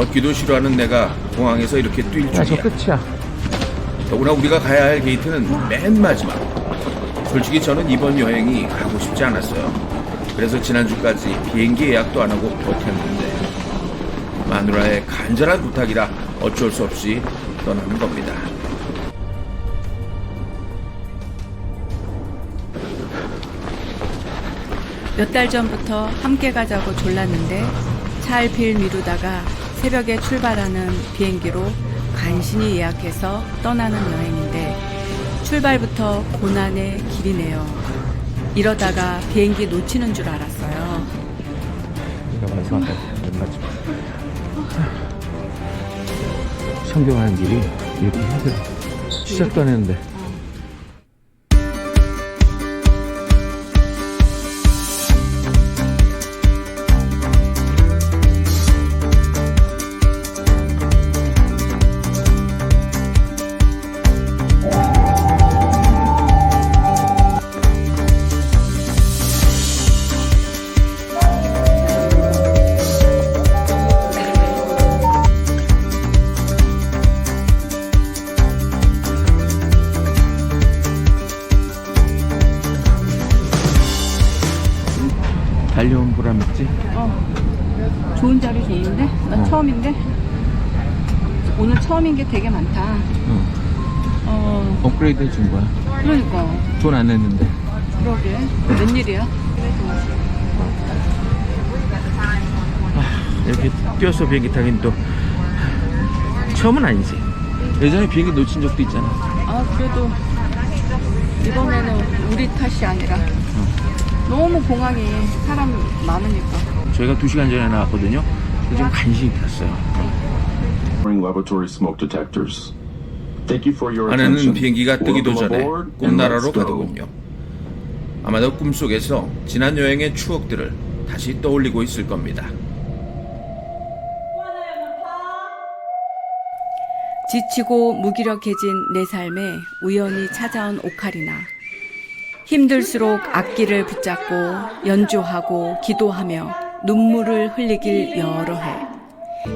걷기도 싫어하는 내가 공항에서 이렇게 뛸 야, 저 줄이야. 끝이야. 더구나 우리가 가야 할 게이트는 맨 마지막. 솔직히 저는 이번 여행이 가고 싶지 않았어요. 그래서 지난주까지 비행기 예약도 안 하고 버텼는데 마누라의 간절한 부탁이라 어쩔 수 없이 떠나는 겁니다. 몇 달 전부터 함께 가자고 졸랐는데 차일피일 미루다가 새벽에 출발하는 비행기로 간신히 예약해서 떠나는 여행인데 출발부터 고난의 길이네요. 이러다가 비행기 놓치는 줄 알았어요. 성경하는 길이 이렇게 힘들어. 시작도 안 했는데. 되게 많다. 응. 어, 업그레이드 해준 거야. 그러니까. 돈 안 냈는데. 그러게. 웬일이야? 이렇게 뛰어서 비행기 타긴 또 처음은 아니지. 예전에 비행기 놓친 적도 있잖아. 아 그래도 이번에는 우리 탓이 아니라 너무 공항이 사람 많으니까 저희가 두 시간 전에 나왔거든요. 근데 지금 간신히 탔어요. 아내는 attention. 비행기가 뜨기도 전에 꿈나라로. 가더군요. 아마도 꿈속에서 지난 여행의 추억들을 다시 떠올리고 있을 겁니다. 지치고 무기력해진 내 삶에 우연히 찾아온 오카리나 힘들수록 악기를 붙잡고 연주하고 기도하며 눈물을 흘리길 여러 해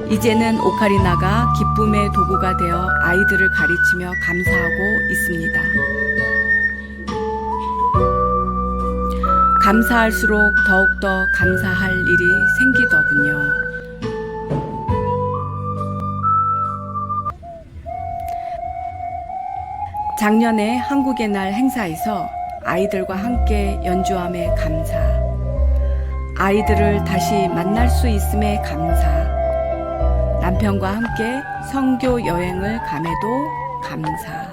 이제는 오카리나가 기쁨의 도구가 되어 아이들을 가르치며 감사하고 있습니다. 감사할수록 더욱더 감사할 일이 생기더군요. 작년에 한국의 날 행사에서 아이들과 함께 연주함에 감사. 아이들을 다시 만날 수 있음에 감사. 남편과 함께 성교 여행을 감에도 감사.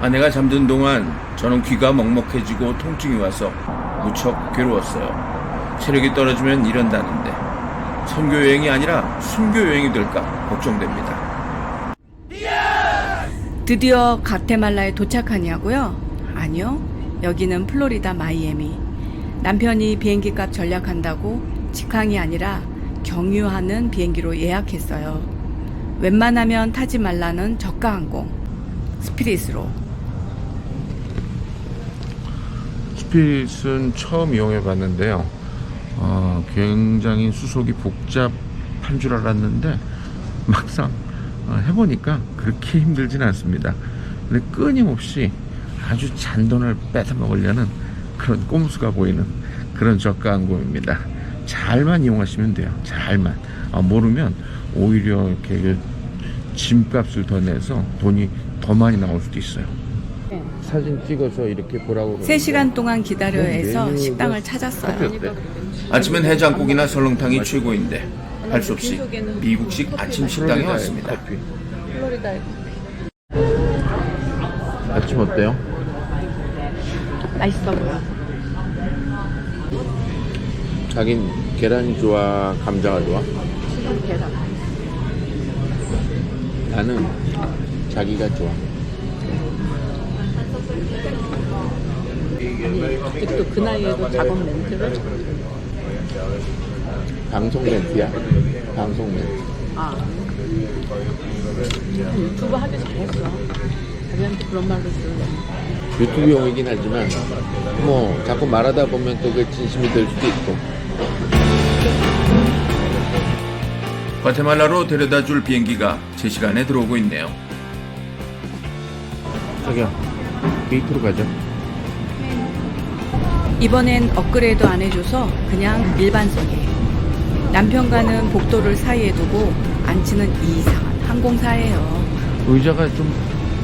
아내가 잠든 동안 저는 귀가 먹먹해지고 통증이 와서 무척 괴로웠어요. 체력이 떨어지면 이런다는데 선교 여행이 아니라 순교 여행이 될까 걱정됩니다. 드디어 가테말라에 도착하냐고요? 아니요. 여기는 플로리다 마이애미. 남편이 비행기 값 전략한다고 직항이 아니라 경유하는 비행기로 예약했어요. 웬만하면 타지 말라는 저가 항공. 스피릿으로. 스피릿은 처음 이용해 봤는데요. 어, 굉장히 수속이 복잡한 줄 알았는데 막상 어, 해보니까 그렇게 힘들진 않습니다. 근데 끊임없이 아주 잔돈을 뺏어 먹으려는 그런 꼼수가 보이는 그런 저가 항공입니다. 잘만 이용하시면 돼요. 잘만. 아, 모르면 오히려 이렇게 그 짐값을 더 내서 돈이 더 많이 나올 수도 있어요. 사진 찍어서 이렇게 보라고 3시간 동안 기다려야 해서 메뉴가 식당을 찾았어요. 어때? 아침엔 해장국이나 설렁탕이 최고인데 할 수 없이 미국식 아침 식당에 왔습니다. 아침 어때요? 맛있어 보여. 자긴 계란이 좋아, 감자가 좋아? 지금 계란. 나는 자기가 좋아. 아직도 그 나이에도 작업 멘트를? 방송 멘트야. 방송 멘트. 아. 유튜브 하기 잘했어. 자기한테 그런 말로 들으려면. 유튜브용이긴 하지만 뭐 자꾸 말하다 보면 또그 진심이 될 수도 있고 과테말라로 데려다 줄 비행기가 제 시간에 들어오고 있네요. 자기야 게이트로 가자 이번엔 업그레이드 안 해줘서 그냥 일반석이에요. 남편과는 복도를 사이에 두고 앉히는 이상한 항공사예요. 의자가 좀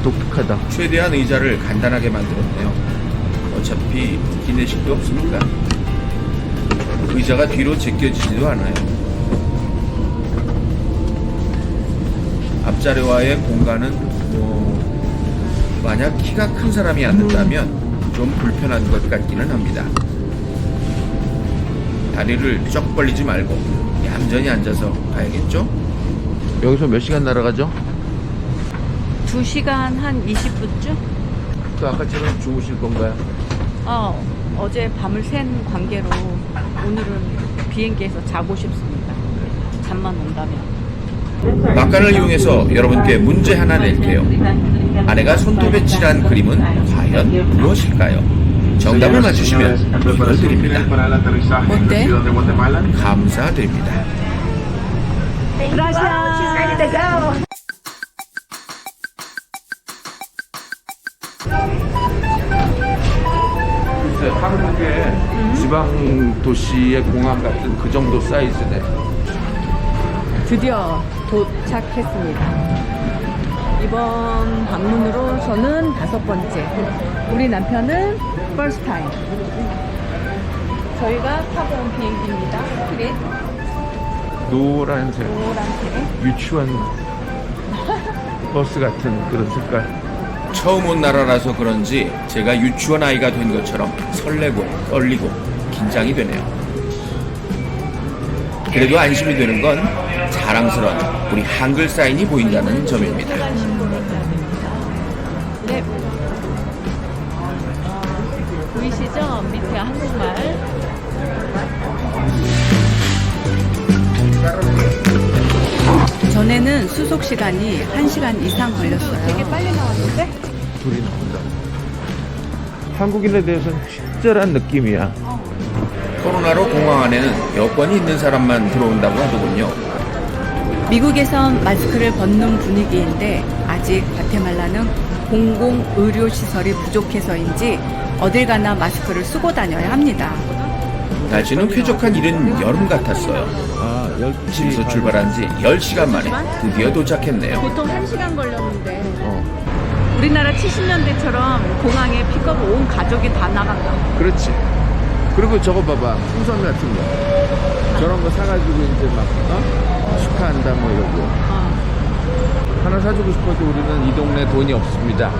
독특하다 최대한 의자를 간단하게 만들었네요. 어차피 기내식도 없으니까. 의자가 뒤로 제껴지지도 않아요. 앞자리와의 공간은 뭐 만약 키가 큰 사람이 앉는다면 좀 불편한 것 같기는 합니다. 다리를 쩍 벌리지 말고 얌전히 앉아서 가야겠죠? 여기서 몇 시간 날아가죠? 2시간 한 20분쯤? 또 아까처럼 주무실 건가요? 어, 어제 밤을 샌 관계로 오늘은 비행기에서 자고 싶습니다. 잠만 온다면. 막간을 이용해서 여러분께 문제 하나 낼게요. 아내가 손톱에 칠한 그림은 과연 무엇일까요? 정답을 맞추시면 이걸 드립니다. 뭔데? 감사드립니다. 지방 도시의 공항 같은 그 정도 사이즈네 드디어 도착했습니다. 이번 방문으로 저는 다섯 번째. 우리 남편은 first time. 저희가 타고 온 비행기입니다. 스트릿 노란색 노란색. 유치원 버스 같은 그런 색깔 처음 온 나라라서 그런지 제가 유치원 아이가 된 것처럼 설레고 떨리고 긴장이 되네요. 그래도 안심이 되는 건 자랑스러운 우리 한글 사인이 보인다는 점입니다. 네. 보이시죠? 밑에 한국말. 전에는 수속 시간이 1시간 이상 걸렸어요. 되게 빨리 나왔는데? 둘이 나온다 한국인에 대해서는 친절한 느낌이야 코로나로 공항 안에는 여권이 있는 사람만 들어온다고 하더군요. 미국에선 마스크를 벗는 분위기인데 아직 과테말라는 공공 의료 시설이 부족해서인지 어딜 가나 마스크를 쓰고 다녀야 합니다. 날씨는 쾌적한 이른 여름 같았어요. 아 12시 집에서 출발한 지 10시간 만에 드디어 도착했네요. 보통 1시간 걸렸는데 어 우리나라 70년대처럼 공항에 픽업 온 가족이 다 나간다. 그렇지 그리고 저거 봐봐 풍선 같은 거 저런 거 사가지고 이제 막 어? 축하한다 뭐 이러고 어. 하나 사주고 싶어도 우리는 이 동네 돈이 없습니다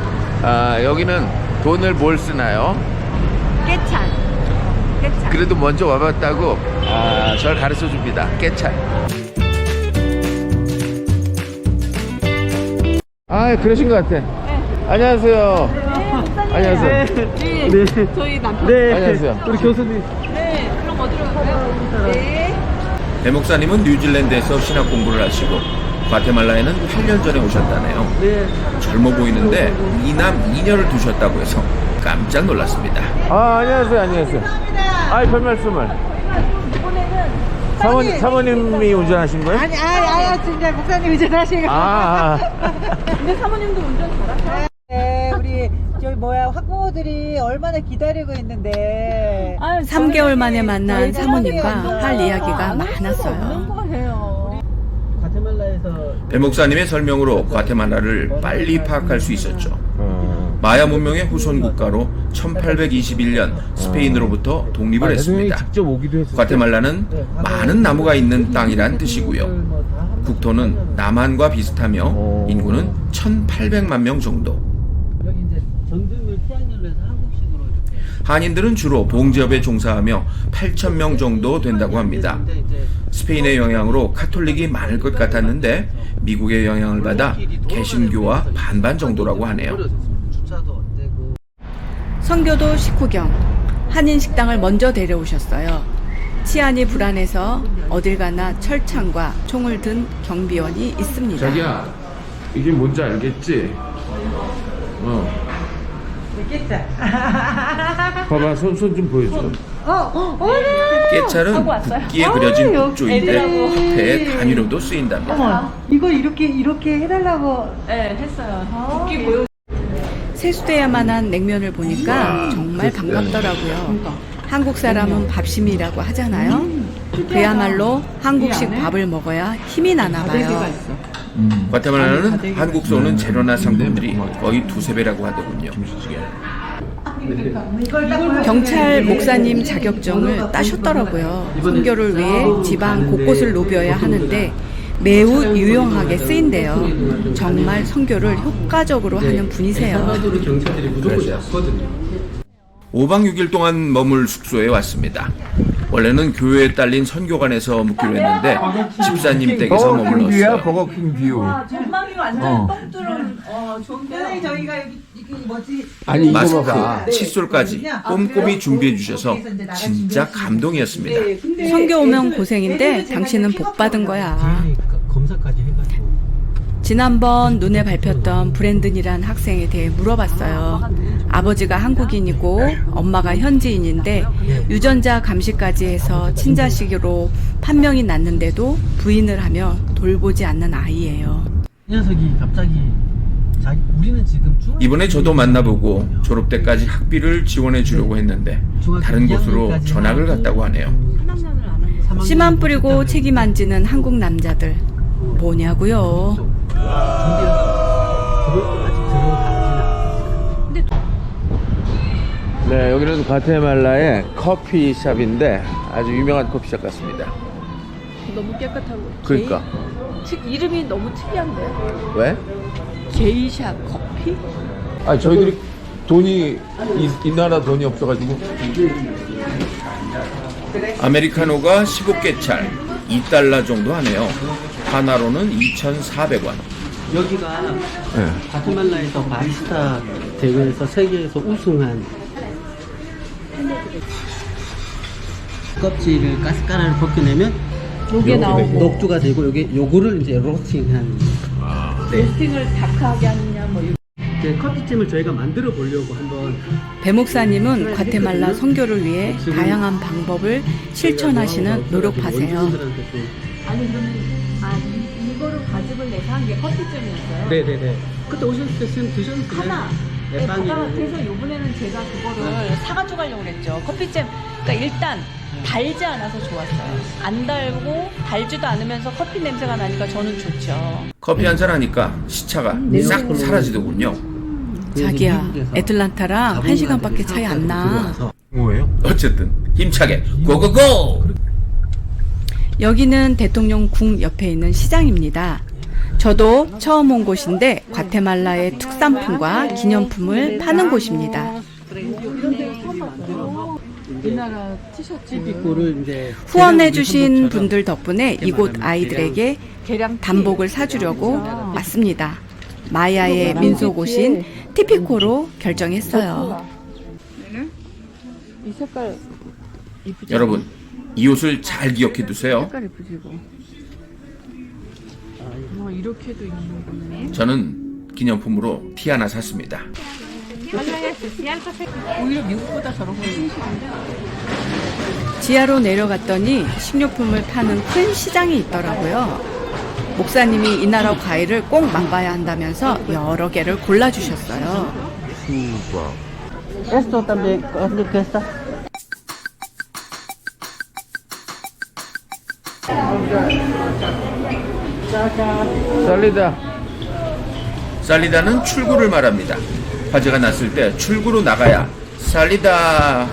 아 여기는 돈을 뭘 쓰나요? 깨찬. 깨찬. 그래도 먼저 와봤다고 아, 절 가르쳐 줍니다. 깨찰. 아, 그러신 것 같아. 안녕하세요. 안녕하세요. 네. 저희 남편. 안녕하세요. 우리 교수님. 네. 그럼 어디로 갈까요? 네. 배 목사님은 뉴질랜드에서 신학 공부를 하시고 과테말라에는 8년 전에 오셨다네요. 네. 젊어 보이는데 이남 이녀를 두셨다고 해서 깜짝 놀랐습니다. 아, 안녕하세요. 안녕하세요. 아이, 별 말씀을. 사모님, 사모님이 운전하신 거예요? 아니, 아니, 아니, 진짜 목사님 운전하시고. 아, 아. 근데 사모님도 운전 잘하세요? 네, 뭐야 학부모들이 얼마나 기다리고 있는데. 3개월 만에 만난 저희 사모님과 할 이야기가 안할 수가 많았어요. 거예요. 과테말라에서 배 목사님의 설명으로 과테말라를 빨리 파악할 수 있었죠. 어. 마야 문명의 후손 국가로 1821년 스페인으로부터 독립을 아, 대통령이 했습니다. 직접 오기도 했어요. 과테말라는 많은 나무가 있는 땅이란 뜻이고요. 뭐 국토는 남한과 비슷하며 오. 인구는 1,800만 명 정도. 전등을 태양열로 해서 한국식으로 이렇게. 한인들은 주로 봉제업에 종사하며 8천 명 정도 된다고 합니다. 스페인의 영향으로 카톨릭이 많을 것 같았는데 미국의 영향을 받아 개신교와 반반 정도라고 하네요. 주차도 안 되고. 선교도 식후경 한인 식당을 먼저 데려오셨어요. 치안이 불안해서 어딜 가나 철창과 총을 든 경비원이 있습니다. 자기야, 이게 뭔지 알겠지? 어. 깨짜. 봐봐 손 손 좀 보여줘. 어, 어, 깨찰은 국기에 그려진 국조인데 배 단위로도 쓰인답니다. 어머, 이거 이렇게 이렇게 해달라고. 세수돼야만 한 냉면을 보니까 정말 반갑더라고요. 한국 사람은 밥심이라고 하잖아요. 그야말로 한국식 밥을 먹어야 힘이 나나 봐요. 과테말라는 한국서 오는 재료나 상품들이 거의 두세 배라고 하더군요. 경찰 목사님 자격증을 따셨더라고요. 선교를 위해 지방 곳곳을 노벼야 하는데 매우 유용하게 쓰인대요. 정말 선교를 효과적으로 하는 분이세요. 5박 6일 동안 머물 숙소에 왔습니다. 원래는 교회에 딸린 선교관에서 묵기로 했는데 집사님 댁에서 머물렀어요. 버거킹 뷰. 전망이 완전 뻥 뚫은, 어, 좋은데. 저희가 여기, 이게 뭐지? 아니 이거 마스크, 봐봐. 칫솔까지 꼼꼼히 준비해 주셔서 진짜 감동이었습니다. 선교 오면 고생인데 당신은 복 받은 거야. 검사까지 해가지고 지난번 눈에 밟혔던 브랜든이란 학생에 대해 물어봤어요. 아버지가 한국인이고 엄마가 현지인인데 유전자 감시까지 해서 친자식으로 판명이 났는데도 부인을 하며 돌보지 않는 아이예요. 이 녀석이 갑자기 자기 우리는 지금 중 이번에 저도 만나보고 졸업 때까지 학비를 지원해 주려고 했는데 다른 곳으로 전학을 갔다고 하네요. 씨만 뿌리고 책임 안 지는 한국 남자들 뭐냐고요? 네 여기는 과테말라의 커피숍인데 아주 유명한 커피숍 같습니다. 너무 깨끗하고 그러니까 이름이 너무 특이한데요? 왜? 게이샤 커피? 아 저희들이 돈이 이, 이 나라 돈이 없어가지고 아메리카노가 15개찰 2달러 정도 하네요. 하나로는 2,400원. 여기가 네. 과테말라에서 바리스타 대회에서 세계에서 우승한 껍질을 가스가라를 벗겨내면 요게 나오고 녹두가 되고 요게 요거를 이제 로스팅한 로스팅을 다크하게 하느냐 뭐 이제 커피찜을 저희가 만들어 보려고 한번 배 목사님은 과테말라 선교를 위해 다양한 방법을 실천하시는 노력하세요. 아니 그러면 아 이- 이거를 가집을 내서 한 게 커피점이었어요? 네네네 그때 오셨을 때쌤 드셨는데 하나. 네, 네, 그래서 이번에는 제가 그거를 사가지고 가려고 그랬죠. 커피잼. 그러니까 일단 달지 않아서 좋았어요. 안 달고 달지도 않으면서 커피 냄새가 나니까 저는 좋죠. 커피 한 잔 하니까 시차가 싹 사라지더군요. 자기야, 애틀란타랑 한 시간밖에 차이 안 나. 뭐예요? 어쨌든 힘차게 고고고! 여기는 대통령 궁 옆에 있는 시장입니다. 저도 처음 온 곳인데 과테말라의 특산품과 기념품을 파는 곳입니다. 찌삐꼬를 이제 후원해주신 분들 덕분에 이곳 아이들에게 단복을 사주려고 왔습니다. 마야의 민속 옷인 티피코로 결정했어요. 여러분, 이 옷을 잘 기억해 두세요. 저는 기념품으로 티 하나 샀습니다. 지하로 내려갔더니 식료품을 파는 큰 시장이 있더라고요. 목사님이 이 나라 과일을 꼭 맛봐야 한다면서 여러 개를 골라주셨어요. 수박. Esto también, ¿qué está? 쌀리다. 살리다는 출구를 말합니다. 화재가 났을 때 출구로 나가야 살리다.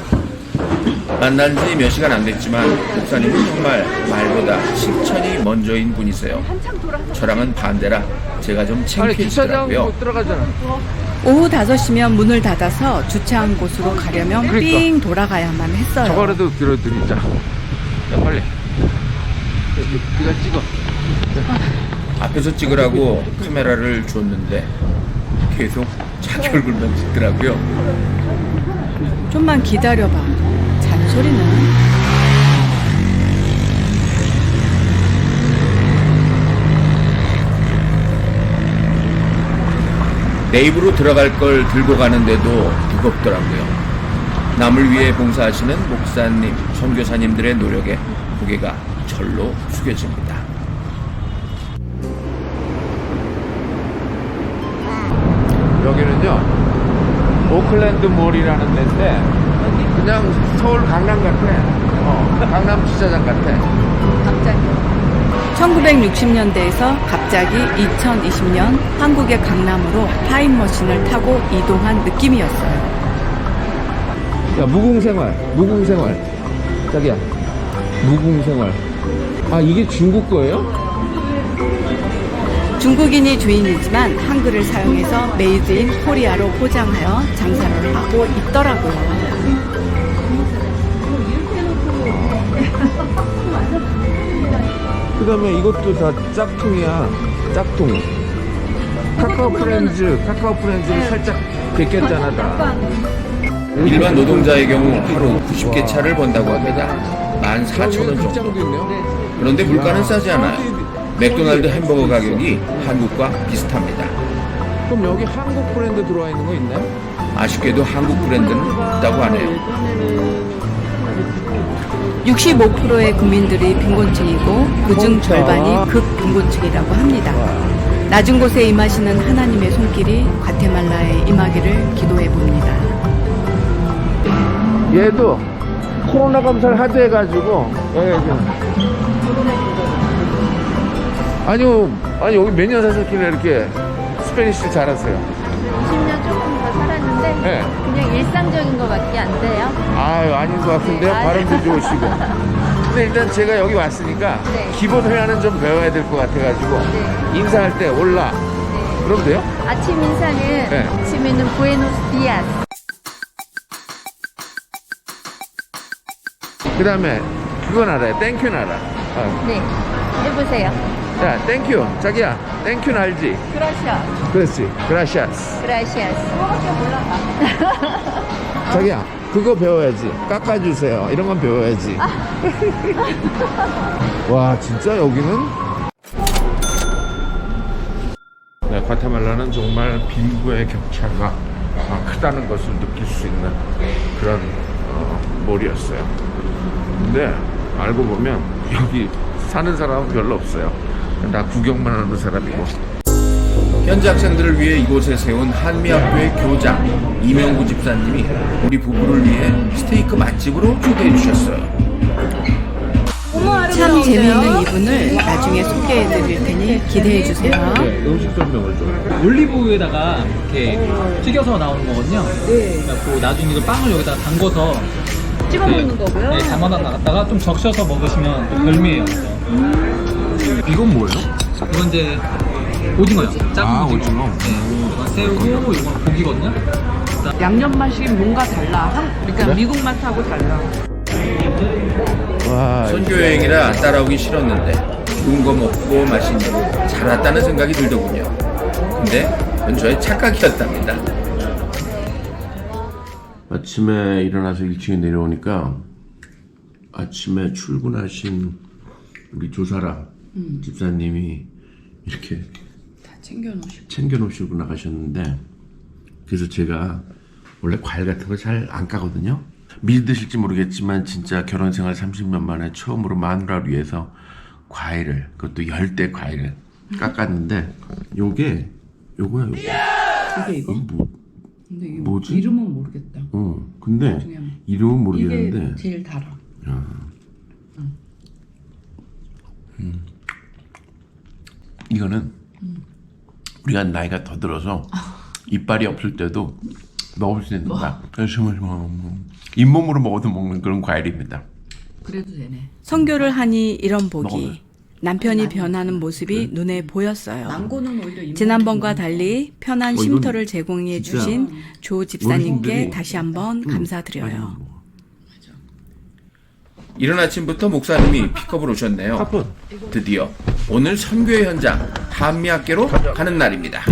만난 지 몇 시간 안 됐지만 목사님은 정말 말보다 실천이 먼저인 분이세요. 저랑은 반대라 제가 좀 들어가잖아. 오후 5시면 문을 닫아서 주차한 곳으로 가려면 그러니까. 삥 돌아가야만 했어요. 저거라도 들어드리자. 야 빨리. 네가 찍어. 앞에서 찍으라고 카메라를 줬는데 계속 자기 얼굴만 찍더라고요. 좀만 기다려봐. 잔소리는. 내 입으로 들어갈 걸 들고 가는데도 무겁더라고요. 남을 위해 봉사하시는 목사님, 선교사님들의 노력에 고개가 절로 숙여집니다. 여기는요 오클랜드 몰이라는 데인데 그냥 서울 강남 같아. 어, 강남 주차장 같아. 1960년대에서 갑자기 2020년 한국의 강남으로 타임머신을 타고 이동한 느낌이었어요. 야 무궁생활 무궁생활. 자기야 무궁생활. 아 이게 중국 거예요? 중국인이 주인이지만 한글을 사용해서 메이드 인 코리아로 포장하여 장사를 하고 있더라고요. 그 다음에 이것도 다 짝퉁이야 짝퉁 카카오 프렌즈 카카오 프렌즈를 살짝 베꼈잖아 다 일반 노동자의 경우 하루 90개 차를 번다고 합니다. 14,000원 정도. 있네요 그런데 물가는 싸지 않아요. 맥도날드 햄버거 가격이 한국과 비슷합니다. 그럼 여기 한국 브랜드 들어와 있는 거 있나요? 아쉽게도 한국 브랜드는 없다고 하네요. 65%의 국민들이 빈곤층이고 그중 절반이 극빈곤층이라고 합니다. 낮은 곳에 임하시는 하나님의 손길이 과테말라에 임하기를 기도해 봅니다. 얘도 코로나 검사를 하도 해가지고 여기 지금 아니요 아니 여기 몇 년 사셨길래 이렇게 스페니쉬 잘하세요 20년 조금 더 살았는데 네. 그냥 일상적인 것밖에 안 돼요. 아유 아닌 것 같은데요 네, 발음도 좋으시고 근데 일단 제가 여기 왔으니까 네. 기본 회화는 좀 배워야 될 것 같아가지고 네. 인사할 때 올라 그럼 돼요? 아침 인사는 네. 아침에는 부에노스 디아스. 그 다음에 그건 알아요 땡큐는 알아 어. 네. 해보세요. 자 땡큐 자기야 땡큐는 알지? 그라시아. 그렇지. 그라시아스. 그라시아스. 자기야 그거 배워야지. 깎아주세요. 이런 건 배워야지. 와 진짜 여기는? 네, 과테말라는 정말 빈부의 격차가 아, 크다는 것을 느낄 수 있는 그런 어, 몰이었어요. 근데 알고 보면 여기 사는 사람은 별로 없어요 다 구경만 하는 사람이고 현지 학생들을 위해 이곳에 세운 한미학교의 교장 이명구 집사님이 우리 부부를 위해 스테이크 맛집으로 초대해 주셨어요. 참 재미있는 이분을 나중에 소개해 드릴 테니 기대해 주세요. 네, 음식 설명을 좀 올리브유에다가 이렇게 튀겨서 나오는 거거든요. 네. 그래갖고 나중에 그 빵을 여기다 담궈서 찍어 먹는 거고요. 네, 담아다 나갔다가 좀 적셔서 먹으시면 또 별미예요. 이건 뭐예요? 이건 이제 오징어요. 작은 아, 오징어. 오징어. 네, 이건 새우고 이건 고기거든요. 양념 맛이 뭔가 달라. 한, 그러니까 그래? 미국 맛하고 달라. 와 선교 여행이라 따라오기 싫었는데 좋은 거 먹고 맛있는 잘 왔다는 생각이 들더군요. 근데 그건 저의 착각이었답니다. 아침에 일어나서 일찍 내려오니까 아침에 출근하신 우리 조사 라 집사님이 이렇게 다 챙겨놓으시고. 챙겨 놓으시고 나가셨는데 그래서 제가 원래 과일 같은 거 잘 안 까거든요. 믿으실지 모르겠지만 진짜 결혼 생활 30년 만에 처음으로 마누라를 위해서 과일을 그것도 열대 과일을 깎았는데 요게 요거야 요거. 이게 이거? 이거 뭐? 근데 이게 뭐지? 이름은 모르겠다. 어 근데 이름은 이게 모르겠는데 제일 달아. 이거는 우리가 나이가 더 들어서 이빨이 없을 때도 먹을 수 있는 거야. 그래서 잇몸으로 먹어도 먹는 그런 과일입니다. 그래도 되네. 선교를 하니 이런 먹어요. 남편이 변하는 모습이 눈에 보였어요. 망고는 오히려 잇몸 지난번과 달리 편한 어, 이건 쉼터를 제공해 진짜 주신 조 집사님께 어르신들이 다시 한번 감사드려요. 이른 아침부터 목사님이 픽업을 오셨네요. 드디어 오늘 선교의 현장 한미학교로 가는 날입니다.